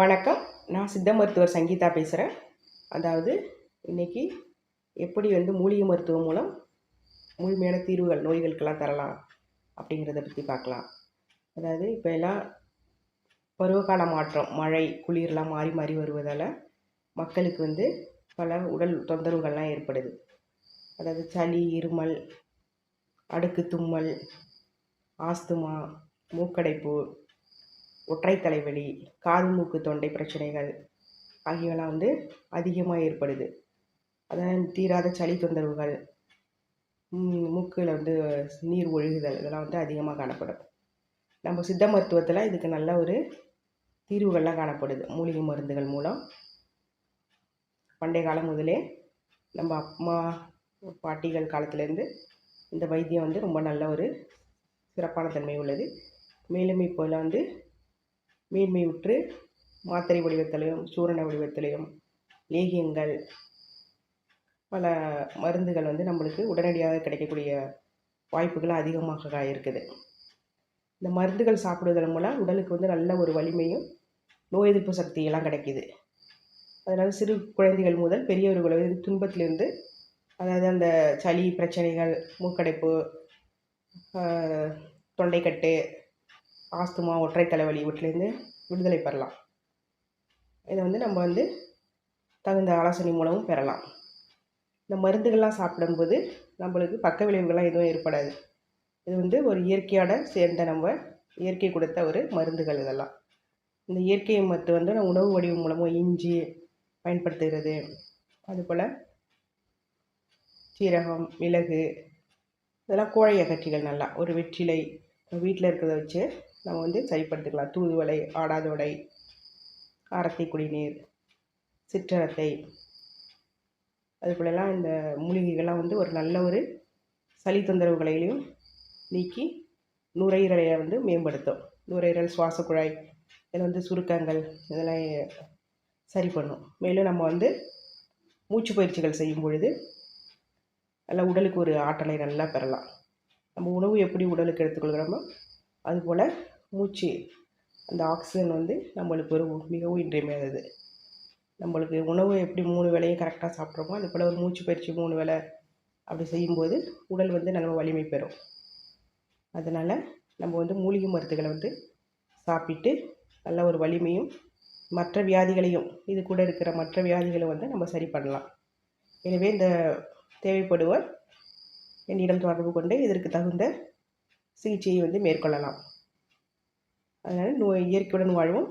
வணக்கம். நான் சித்த மருத்துவர் சங்கீதா பேசுகிறேன் அதாவது இன்னைக்கு எப்படி வந்து மூலிகை மருத்துவம் மூலம் முழுமையான தீர்வுகள் நோய்களுக்கெல்லாம் தரலாம் அப்படிங்கிறத பற்றி பார்க்கலாம். அதாவது இப்போ எல்லாம் பருவகால மாற்றம் மழை குளிர்லாம் மாறி மாறி வருவதால் மக்களுக்கு வந்து பல உடல் தொந்தரவுகள்லாம் ஏற்படுது. அதாவது சளி இருமல் அடுக்கு தும்மல் ஆஸ்துமா மூக்கடைப்பு ஒற்றை தலைவலி காது மூக்கு தொண்டை பிரச்சனைகள் ஆகியவெல்லாம் வந்து அதிகமாக ஏற்படுது. அதான் தீராத சளி தொந்தரவுகள் மூக்கில் வந்து நீர் ஒழுகுதல் இதெல்லாம் வந்து அதிகமாக காணப்படும். நம்ம சித்த மருத்துவத்தில் இதுக்கு நல்ல ஒரு தீர்வுகள்லாம் காணப்படுது. மூலிகை மருந்துகள் மூலம். பண்டைய காலம் முதலே நம்ம அம்மா பாட்டிகள் காலத்துலேருந்து இந்த வைத்தியம் வந்து ரொம்ப நல்ல ஒரு சிறப்பான தன்மை உள்ளது. மேலும் இப்போலாம் வந்து மீன்மை உற்று மாத்திரை வடிவத்திலையும் சூரண வடிவத்திலையும் லேகியங்கள் பல மருந்துகள் வந்து நம்மளுக்கு உடனடியாக கிடைக்கக்கூடிய வாய்ப்புகள் அதிகமாக இருக்குது இந்த மருந்துகள் சாப்பிடுவதன் மூலம் உடலுக்கு வந்து நல்ல ஒரு வலிமையும் நோய் எதிர்ப்பு சக்தியெல்லாம் கிடைக்கிது. அதனால் சிறு குழந்தைகள் முதல் பெரியவர்கள் வந்து துன்பத்திலிருந்து அதாவது அந்த சளி பிரச்சனைகள் மூக்கடைப்பு தொண்டைக்கட்டு ஆஸ்துமா ஒற்றை தலைவலி இவற்றிலேருந்து விடுதலை பெறலாம். இதை வந்து நம்ம வந்து தகுந்த ஆலோசனை மூலமும் பெறலாம். இந்த மருந்துகள்லாம் சாப்பிடும்போது நம்மளுக்கு பக்க விளைவுகள்லாம் எதுவும் ஏற்படாது. இது வந்து ஒரு இயற்கையோட சேர்ந்த நம்ம இயற்கை கொடுத்த ஒரு மருந்துகள் இதெல்லாம். இந்த இயற்கை மருத்து வந்து நம்ம உணவு வடிவம் மூலமும் இஞ்சி பயன்படுத்துகிறது. அதுபோல் சீரகம் மிளகு இதெல்லாம் கோழை அகற்றிகள் நல்லா. ஒரு வெற்றிலை வீட்டில் இருக்கிறத வச்சு நம்ம வந்து சரிப்படுத்திக்கலாம். தூதுவளை ஆடாதோடை ஆரத்தை குடிநீர் சிற்றரத்தை. அது போலலாம் இந்த மூலிகைகள்லாம் வந்து ஒரு நல்ல ஒரு சளி தொந்தரவுகளையும் நீக்கி நுரையீரலை வந்து மேம்படுத்தும். நுரையீரல் சுவாச குழாய் இதில் வந்து சுருக்கங்கள் இதெல்லாம் சரி பண்ணும் மேலும் நம்ம வந்து மூச்சு பயிற்சிகள் செய்யும் பொழுது நல்லா உடலுக்கு ஒரு ஆற்றலை நல்லா பெறலாம். நம்ம உணவு எப்படி உடலுக்கு எடுத்துக்கொள்கிறோமோ அதுபோல் மூச்சு அந்த ஆக்சிஜன் வந்து நம்மளுக்கு ஒரு மிகவும் இன்றியமையாதது. நம்மளுக்கு உணவு எப்படி மூணு வேலையும் கரெக்டாக சாப்பிட்றோமோ அது போல் ஒரு மூச்சு பயிற்சி மூணு வேலை அப்படி செய்யும்போது உடல் வந்து நல்ல வலிமை பெறும். அதனால் நம்ம வந்து மூலிகை மருந்துகளை வந்து சாப்பிட்டு நல்ல ஒரு வலிமையும் மற்ற வியாதிகளையும் இது கூட இருக்கிற மற்ற வியாதிகளை வந்து நம்ம சரி பண்ணலாம். எனவே இந்த தேவைப்படுவர் என்னிடம் தொடர்பு கொண்டு இதற்கு தகுந்த சிகிச்சையை வந்து மேற்கொள்ளலாம். அதனால் நோய் இயற்கையுடன் வாழ்வோம்.